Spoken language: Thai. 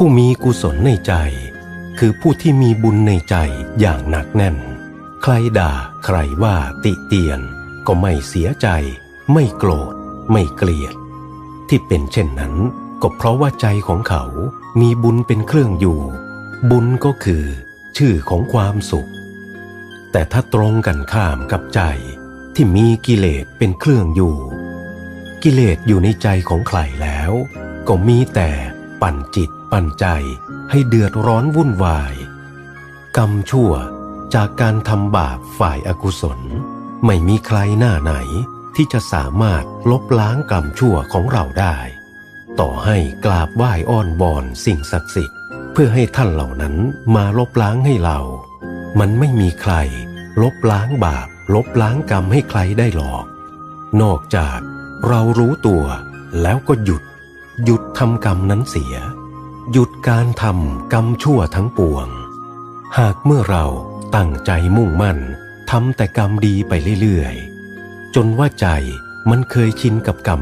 ผู้มีกุศลในใจ คือผู้ที่มีบุญในใจอย่างหนักแน่น ใครด่าใครว่าติเตียน ก็ไม่เสียใจ ไม่โกรธ ไม่เกลียด ที่เป็นเช่นนั้น ก็เพราะว่าใจของเขา มีบุญเป็นเครื่องอยู่ บุญก็คือ ชื่อของความสุข แต่ถ้าตรงกันข้ามกับใจที่มีกิเลสเป็นเครื่องอยู่ กิเลสอยู่ในใจของใครแล้ว ก็มีแต่ ปั่นจิตปั่นใจให้เดือดร้อนวุ่นวาย กรรมชั่วจากการทำบาปฝ่ายอากุศล ไม่มีใครหน้าไหนที่จะสามารถลบล้างกรรมชั่วของเราได้ ต่อให้กราบไหว้อ้อนบอนสิ่งศักดิ์สิทธิ์ เพื่อให้ท่านเหล่านั้นมาลบล้างให้เรา มันไม่มีใคร ลบล้างบาป ลบล้างกรรมให้ใครได้หรอก นอกจากเรารู้ตัวแล้วก็หยุด หยุดทำกรรมนั้นเสีย หยุดการทำกรรมชั่วทั้งปวง หากเมื่อเราตั้งใจมุ่งมั่นทำแต่กรรมดีไปเรื่อยๆ จนว่าใจมันเคยชินกับกรรม